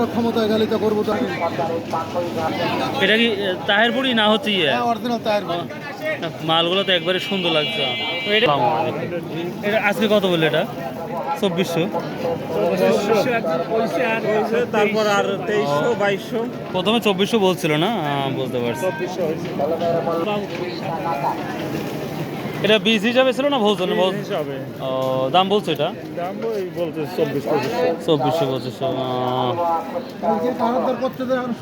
আমরা ক্ষমতায় গেলে তো করব তো। এটা কি তাহেরপুরি না হচ্ছে ইয়ে? অরিজিনাল টায়ার মালগুলো তো একবারে সুন্দর লাগছে। এটা এটা আজকে কত বলল এটা? চব্বিশশো। তারপর আর তেইশশো বাইশশো। প্রথমে চব্বিশশো বলছিল না? বুঝতে পারছি। এটা বীজ হিসাবে ছিল না ভোজন ভোজ? হিসাবে। দাম বলছো এটা? দাম ওই বলতে চব্বিশ চব্বিশশো পঁচিশশো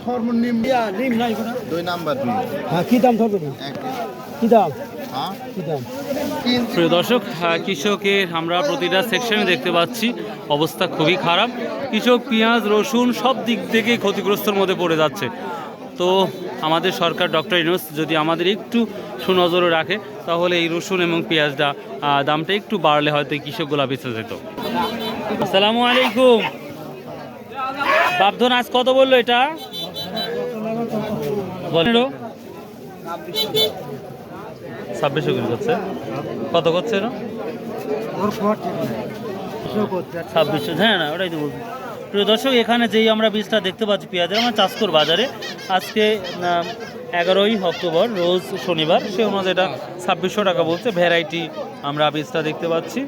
সর্বনিম্ন দুই নাম্বার দুই। হ্যাঁ কি দাম ধরবে? এক কি দাম? হ্যাঁ? কি দাম? প্রিয় দর্শক কৃষকের আমরা প্রতিটা সেকশনে দেখতে পাচ্ছি অবস্থা খুবই খারাপ। কৃষক পেঁয়াজ রসুন সব দিক থেকে ক্ষতিগ্রস্তর মধ্যে পড়ে যাচ্ছে। তো আমাদের সরকার ডক্টর ইনোস যদি আমাদের একটু সুনজরও রাখে তাহলে এই রসুন এবং পেঁয়াজটা দামটা একটু বাড়লে হয়তো কৃষকগুলো বেঁচে যেত। আসসালামু আলাইকুম। বাপধন আজ কত বলল এটা? বলেন ছাব্বিশশো করছে। কত করছে ছাব্বিশশো। হ্যাঁ না ওটাই তো বলছি। প্রিয় দর্শক এখানে যেই আমরা বীজটা দেখতে পাচ্ছি পেঁয়াজের আমরা চাষকর বাজারে আজকে এগারোই অক্টোবর রোজ শনিবার সে অনুযায়ী এটা ছাব্বিশশো টাকা বলছে ভ্যারাইটি আমরা বীজটা দেখতে পাচ্ছি।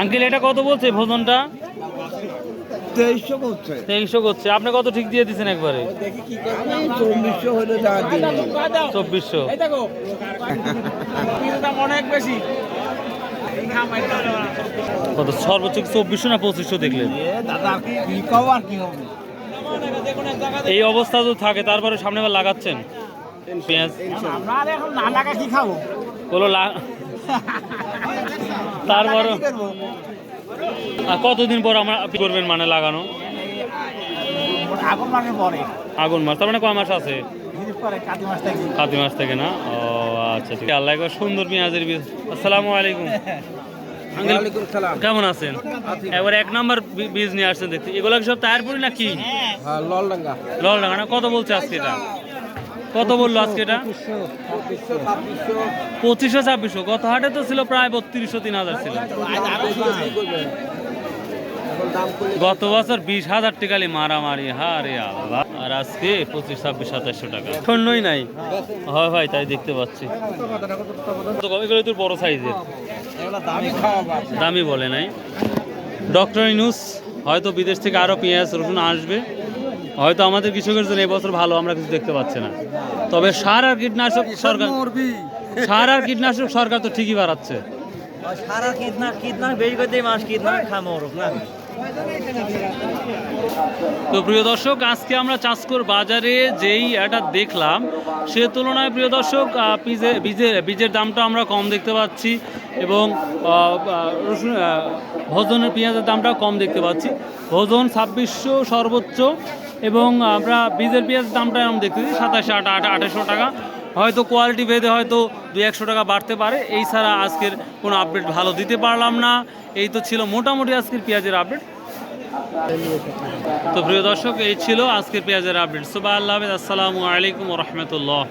আঙ্কেল এটা কত বলছে ভোজনটা? তেইশশো করছে। তেইশশো করছে। আপনি কত ঠিক দিয়ে দিচ্ছেন একবারে? চব্বিশশো হলে চব্বিশশো। অনেক বেশি। কত? সর্বোচ্চ চব্বিশশো না পঁচিশশো দেখলেন? এই অবস্থা তো থাকে তারপরে সামনে আবার লাগাচ্ছেন? পেঁয়াজ? বলো তারপর কতদিন পর আমরা করবেন মানে লাগানো? আগুন মাসে তার মানে কয় মাস আছে? কাতি মাস থেকে না? ও আচ্ছা ঠিক আল্লাহ একবার সুন্দর পেঁয়াজের বীজ আসসালামু আলাইকুম। কেমন আছেন? এবার এক নাম্বার বীজ নিয়ে আসছেন দেখতে। এগুলো সব তায়ারপুরি না কি হ্যাঁ লল ডাঙ্গা না? কত বলছে আজকে এটা? কত বলল আজকে এটা? পঁচিশশো ছাব্বিশশো। গত হাটে তো ছিল প্রায় বত্রিশশো তিন হাজার ছিল। গত বছর বিশ হাজার টাকালি মারামারি হারে আল্লাহ। আর আজকে পঁচিশ ছাব্বিশ সাতাশশো টাকা। শূন্যই নাই। হয় ভাই তাই দেখতে পাচ্ছি। এগুলো তোর বড় সাইজের। দামি বলে নাই। ডক্টর ইনুস হয়তো বিদেশ থেকে আরও পেঁয়াজ রসুন আসবে। হয়তো আমাদের কৃষকের জন্য এবছর ভালো আমরা কিছু দেখতে পাচ্ছি না। তবে সার আর কীটনাশক সরকার সার আর কীটনাশক সরকার তো ঠিকই বাড়াচ্ছে। সারা কীটনা কীটনাশক বেশি করে দিয়ে মাস কীটনাশক খামো না। তো প্রিয় দর্শক, আজকে আমরা চাষকর বাজারে যেই এটা দেখলাম, সে তুলনায় প্রিয় দর্শক বীজের বীজের দামটা আমরা কম দেখতে পাচ্ছি এবং রসুন ভোজনের পেঁয়াজের দামটাও কম দেখতে পাচ্ছি। ভোজন ছাব্বিশশো সর্বোচ্চ এবং আমরা বীজের পেঁয়াজের দামটা আমরা দেখতেছি সাতাশশো আটা, আঠাশশো টাকা। হয়তো কোয়ালিটি ভেদে হয়তো দু একশো টাকা বাড়তে পারে। এই ছাড়া আজকের কোনো আপডেট ভালো দিতে পারলাম না। এই তো ছিল মোটামুটি আজকের পেঁয়াজের আপডেট তো প্রিয় দর্শক, এই ছিল আজকের পেঁয়াজের আপডেট সুবাহ আল্লাহ আসসালামু আলাইকুম রহমতুল্লাহ।